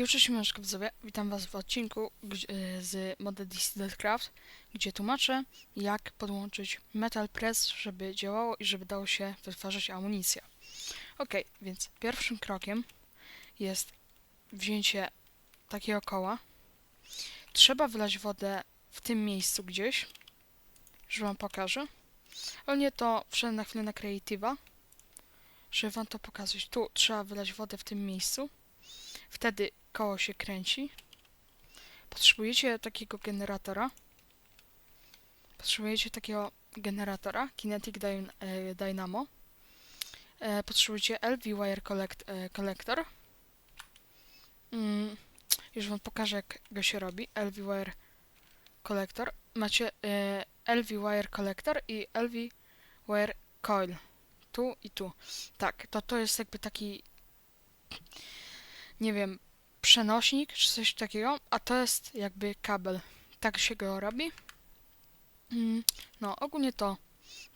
Widzowie, witam was w odcinku y, z moda DC Craft, gdzie tłumaczę jak podłączyć Metal Press, żeby działało i żeby dało się wytwarzać amunicję. Ok, więc pierwszym krokiem jest wzięcie takiego koła. Trzeba wylać wodę w tym miejscu gdzieś, że wam pokażę. Ale nie to wszedłem na chwilę na Creative'a, żeby wam to pokazać. Tu trzeba wylać wodę w tym miejscu. Wtedy koło się kręci. Potrzebujecie takiego generatora. Potrzebujecie takiego generatora Kinetic e, Dynamo. E, potrzebujecie LV Wire e, Collector. Mm, już wam pokażę jak go się robi. LV Wire Collector. Macie LV Wire Collector i LV Wire Coil. Tu i tu. Tak, to to jest jakby taki nie wiem, przenośnik czy coś takiego, a to jest jakby kabel. Tak się go robi. Mm, No, ogólnie to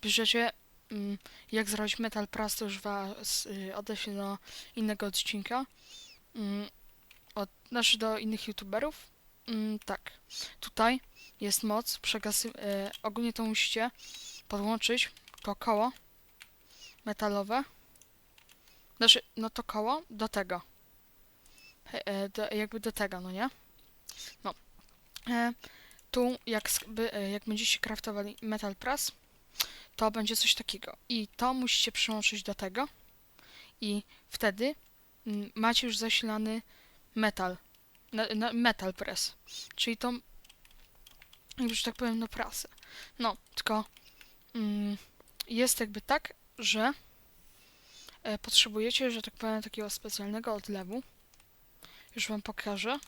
bierzecie, mm, jak zrobić metal press, już was y, odeślę do innego odcinka. Mm, Od, znaczy do innych youtuberów. Tak, tutaj jest moc, przegasy, y, ogólnie to musicie podłączyć to koło metalowe. Znaczy, no to koło do tego do, jakby do tego, no nie? No. E, tu, jak, e, jak będziecie craftowali metal press, to będzie coś takiego. I to musicie przyłączyć do tego i wtedy macie już zasilany metal. Na, na, metal press. Czyli to jakby, że tak powiem, no prasę. No, tylko mm, jest jakby tak, że e, potrzebujecie, że tak powiem, takiego specjalnego odlewu. Już wam pokażę.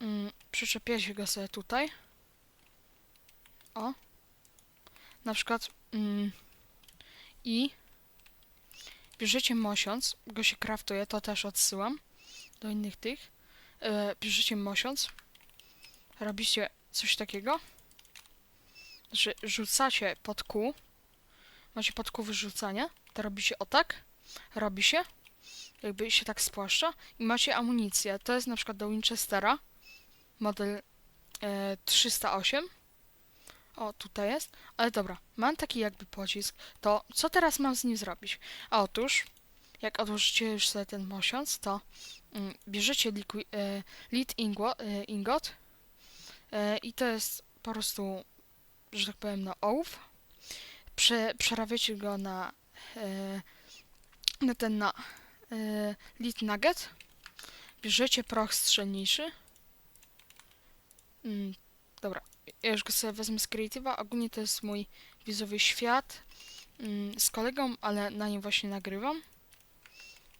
Mm, przyczepię się go sobie tutaj. O. Na przykład mm, i bierzecie mosiąc, go się kraftuje, to też odsyłam do innych tych. E, bierzecie mosiąc, robicie coś takiego, że rzucacie pod kół, macie pod kół wyrzucanie, to robicie o tak, robi się, jakby się tak spłaszcza i macie amunicję. To jest na przykład do Winchestera, model e, 308. O, tutaj jest. Ale dobra, mam taki jakby pocisk. To co teraz mam z nim zrobić? A otóż, jak odłożycie już sobie ten mosiąc, to mm, bierzecie liqui- e, lead ingo, e, ingot e, i to jest po prostu, że tak powiem, no ołów. Prze, przerabiacie go na, e, na ten, na e, lead nugget. Bierzecie proch strzelniczy. Mm, dobra, ja już go sobie wezmę z Creative'a. Ogólnie to jest mój wizowy świat mm, z kolegą, ale na nim właśnie nagrywam.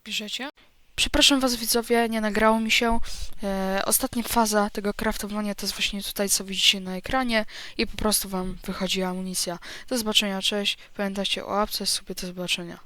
Bierzecie. Przepraszam was widzowie, nie nagrało mi się. E, ostatnia faza tego craftowania to jest właśnie tutaj, co widzicie na ekranie i po prostu wam wychodzi amunicja. Do zobaczenia, cześć. Pamiętajcie o apce, sobie do zobaczenia.